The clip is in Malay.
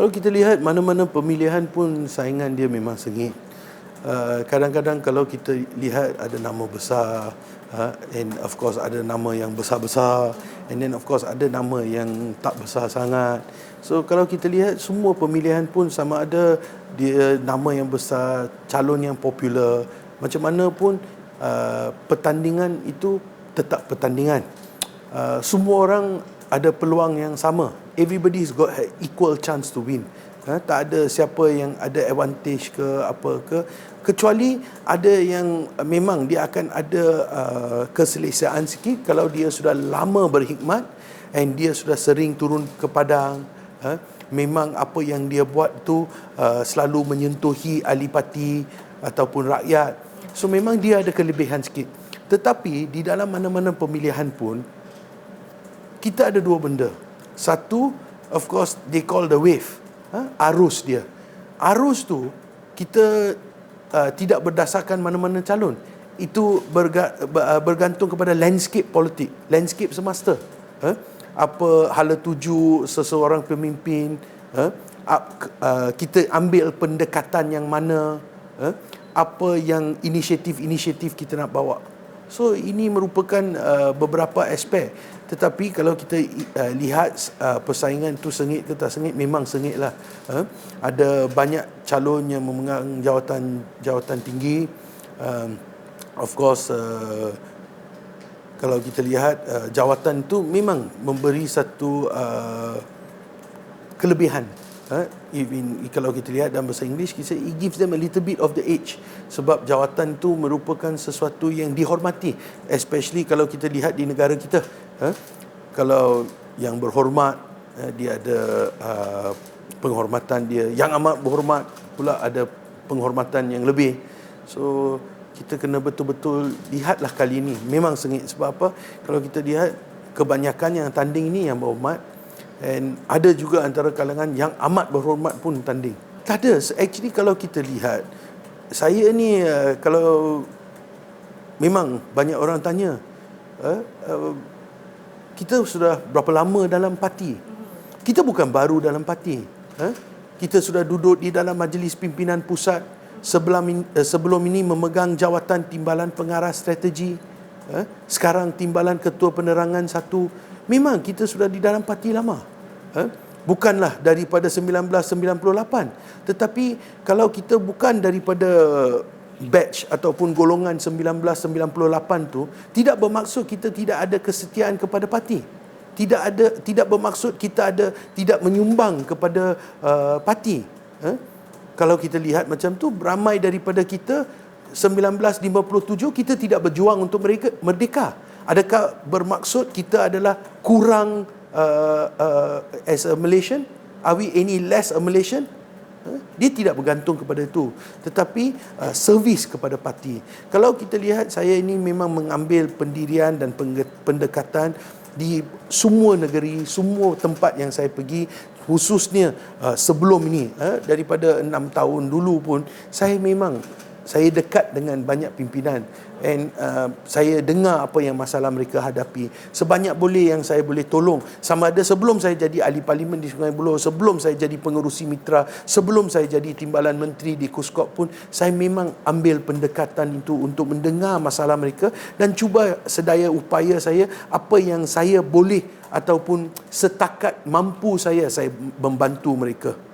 Kalau kita lihat mana-mana pemilihan pun saingan dia memang sengit. Uh, kadang-kadang kalau kita lihat ada nama besar uh, and of course ada nama yang besar-besar and then of course ada nama yang tak besar sangat. So kalau kita lihat semua pemilihan pun sama ada dia nama yang besar, calon yang popular, macam mana pun uh, pertandingan itu tetap pertandingan. Uh, semua orang ada peluang yang sama. Everybody's got equal chance to win. Ha, tak ada siapa yang ada advantage ke apa ke kecuali ada yang memang dia akan ada uh, keselesaan sikit kalau dia sudah lama berhikmat and dia sudah sering turun ke padang uh, memang apa yang dia buat tu uh, selalu menyentuhi ahli parti ataupun rakyat so memang dia ada kelebihan sikit tetapi di dalam mana-mana pemilihan pun kita ada dua benda. Satu of course they call the wave uh, arus dia. Arus tu kita uh, tidak berdasarkan mana-mana calon. Itu berga, uh, bergantung kepada landscape politik landscape semasa uh, apa hala tuju seseorang pemimpin uh, uh, kita ambil pendekatan yang mana uh, apa yang inisiatif-inisiatif kita nak bawa so ini merupakan uh, beberapa aspek. Tetapi kalau kita uh, lihat uh, persaingan tu sengit ke tak sengit memang sengit lah uh, ada banyak calon yang memegang jawatan jawatan tinggi. Um, of course uh, kalau kita lihat uh, jawatan tu memang memberi satu uh, kelebihan uh, even, kalau kita lihat dalam bahasa Inggeris kita it gives them a little bit of the edge sebab jawatan tu merupakan sesuatu yang dihormati especially kalau kita lihat di negara kita Ha? Kalau yang berhormat eh, dia ada uh, penghormatan dia, yang amat berhormat pula ada penghormatan yang lebih. So kita kena betul-betul lihatlah kali ini memang sengit sebab apa? Kalau kita lihat kebanyakan yang tanding ini yang berhormat and ada juga antara kalangan yang amat berhormat pun tanding. Tak ada. Actually kalau kita lihat saya ni uh, kalau memang banyak orang tanya uh, uh, kita sudah berapa lama dalam parti kita bukan baru dalam parti ha? kita sudah duduk di dalam majlis pimpinan pusat sebelum eh, sebelum ini memegang jawatan timbalan pengarah strategi ha? sekarang timbalan ketua penerangan satu memang kita sudah di dalam parti lama ha? bukanlah daripada 1998 tetapi kalau kita bukan daripada batch ataupun golongan 1998 tu tidak bermaksud kita tidak ada kesetiaan kepada parti tidak ada tidak bermaksud kita ada tidak menyumbang kepada uh, parti huh? kalau kita lihat macam tu ramai daripada kita 1957 kita tidak berjuang untuk mereka merdeka adakah bermaksud kita adalah kurang uh, uh, as a Malaysian? Are we any less a Malaysian? Dia tidak bergantung kepada itu. Tetapi uh, servis kepada parti. Kalau kita lihat saya ini memang mengambil pendirian dan pendekatan Di semua negeri, semua tempat yang saya pergi Khususnya uh, sebelum ini uh, Daripada enam tahun dulu pun Saya memang saya dekat dengan banyak pimpinan. And uh, saya dengar apa yang masalah mereka hadapi. Sebanyak boleh yang saya boleh tolong. Sama ada sebelum saya jadi ahli parlimen di Sungai Buloh sebelum saya jadi pengerusi mitra sebelum saya jadi timbalan menteri di Kuskop pun saya memang ambil pendekatan itu untuk mendengar masalah mereka dan cuba sedaya upaya saya apa yang saya boleh ataupun setakat mampu saya saya membantu mereka.